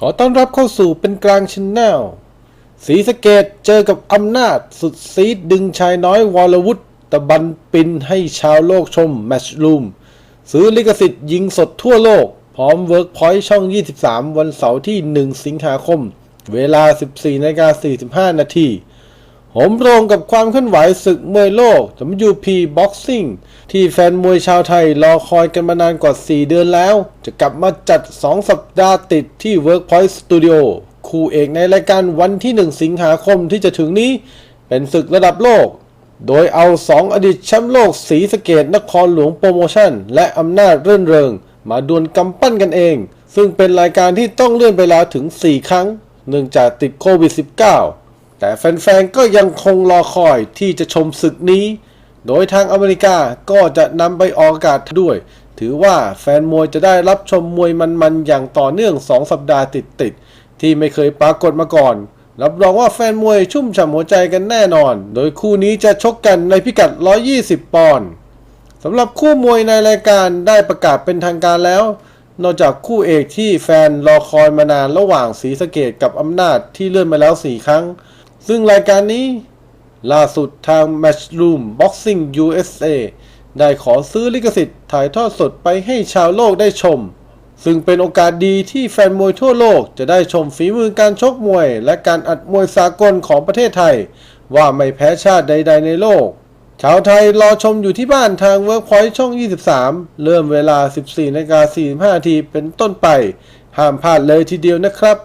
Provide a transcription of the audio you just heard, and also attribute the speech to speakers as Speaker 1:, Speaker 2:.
Speaker 1: ขอต้อนรับเข้าสู่เป็นกลางชนแนลสีสเกตเจอกับอำนาจสุดซีดดึงชายน้อยวรวุฒิตะบันปินให้ชาวโลกชมแมชลูมซื้อลิขสิทธิ์ยิงสดทั่วโลก พร้อมเวิร์กพอยต์ช่อง 23 วันเสาร์ที่ 1 สิงหาคม เวลา 14นาฬิกา45 นาที โหมโรงกับความเคลื่อนไหวศึกมวยโลก WP Boxing ที่แฟนมวยชาวไทยรอคอยกันมานานกว่า 4 เดือนแล้ว จะกลับมาจัด 2 สัปดาห์ติดที่ Workpoint Studio คู่เอกในรายการวันที่ 1 สิงหาคมที่จะถึงนี้ เป็นศึกระดับโลก โดยเอา 2 อดีตแชมป์โลกสีสะเกตนครหลวงโปรโมชั่น และอำนาจเรื่นเริง มาดวลกำปั้นกันเอง ซึ่งเป็นรายการที่ต้องเลื่อนไปแล้วถึง 4 ครั้ง เนื่องจากติดโควิด -19 แต่แฟนๆก็ยังคงรอคอยที่จะชมศึกนี้ โดยทางอเมริกาก็จะนำไปออกอากาศด้วย ถือว่าแฟนมวยจะได้รับชมมวยมันๆ อย่างต่อเนื่อง 2 สัปดาห์ติดๆ ที่ไม่เคยปรากฏมาก่อน รับรองว่าแฟนมวยชุ่มฉ่ำหัวใจกันแน่นอน โดยคู่นี้จะชกกันในพิกัด 120 ปอนด์สำหรับคู่มวยในรายการได้ประกาศเป็นทางการแล้วนอกจากคู่เอกที่แฟนรอคอยมานานระหว่างศรีสะเกดกับอำนาจที่เลื่อนมาแล้ว 4 ครั้ง ซึ่งรายการนี้ล่าสุดทาง Matchroom Boxing USA ได้ขอซื้อลิขสิทธิ์ถ่ายทอดสดไปให้ชาวโลกได้ชม ซึ่งเป็นโอกาสดีที่แฟนมวยทั่วโลกจะได้ชมฝีมือการชกมวย และการอัดมวยสากลของประเทศไทย ว่าไม่แพ้ชาติใด ๆ ในโลก ชาวไทยรอชมอยู่ที่บ้านทาง Workpoint ช่อง 23 เริ่มเวลา 14นาฬิกา45นาทีเป็นต้นไป ห้ามพลาดเลยทีเดียวนะครับ